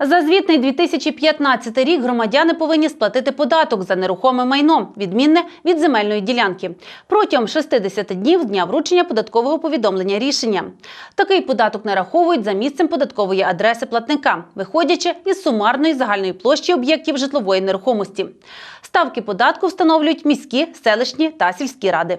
За звітний 2015 рік громадяни повинні сплатити податок за нерухоме майно, відмінне від земельної ділянки, протягом 60 днів з дня вручення податкового повідомлення рішення. Такий податок нараховують за місцем податкової адреси платника, виходячи із сумарної загальної площі об'єктів житлової нерухомості. Ставки податку встановлюють міські, селищні та сільські ради.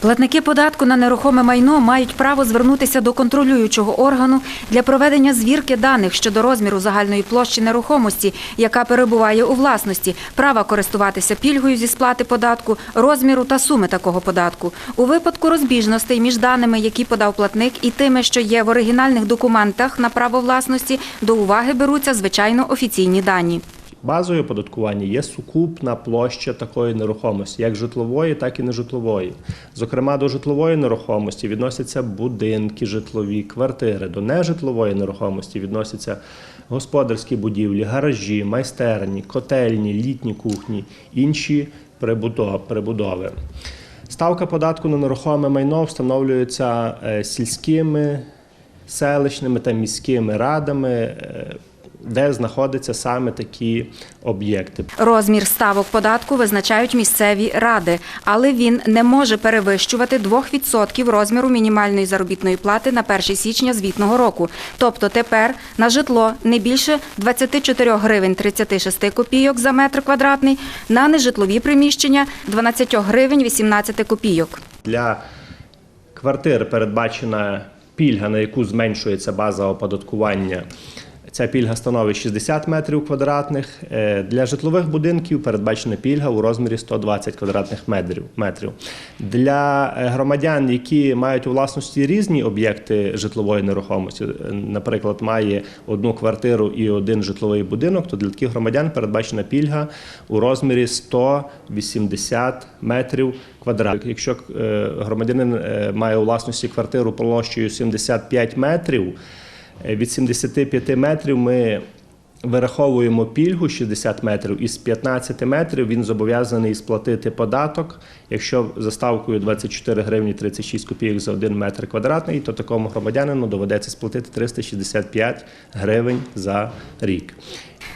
Платники податку на нерухоме майно мають право звернутися до контролюючого органу для проведення звірки даних щодо розміру загальної площі нерухомості, яка перебуває у власності, права користуватися пільгою зі сплати податку, розміру та суми такого податку. У випадку розбіжностей між даними, які подав платник, і тими, що є в оригінальних документах на право власності, до уваги беруться звичайно офіційні дані. Базою оподаткування є сукупна площа такої нерухомості, як житлової, так і нежитлової. Зокрема, до житлової нерухомості відносяться будинки житлові, квартири. До нежитлової нерухомості відносяться господарські будівлі, гаражі, майстерні, котельні, літні кухні, інші прибудови. Ставка податку на нерухоме майно встановлюється е, сільськими, селищними та міськими радами, е, де знаходяться саме такі об'єкти. Розмір ставок податку визначають місцеві ради, але він не може перевищувати 2% розміру мінімальної заробітної плати на 1 січня звітного року. Тобто тепер на житло не більше 24 гривень 36 копійок за метр квадратний, на нежитлові приміщення 12 гривень 18 копійок. Для квартир передбачена пільга, на яку зменшується база оподаткування. Ця пільга становить 60 метрів квадратних. Е, Для житлових будинків передбачена пільга у розмірі 120 квадратних метрів. Для е, громадян, які мають у власності різні об'єкти житлової нерухомості, е, наприклад, має одну квартиру і один житловий будинок, то для таких громадян передбачена пільга у розмірі 180 метрів квадратних. Якщо громадянин має у власності квартиру площею 75 метрів, від 75 метрів ми вираховуємо пільгу 60 метрів, із 15 метрів він зобов'язаний сплатити податок. Якщо за ставкою 24 гривні 36 копійок за 1 метр квадратний, то такому громадянину доведеться сплатити 365 гривень за рік.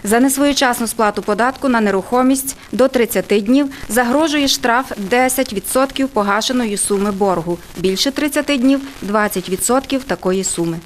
За несвоєчасну сплату податку на нерухомість до 30 днів загрожує штраф 10% погашеної суми боргу. Більше 30 днів – 20% такої суми.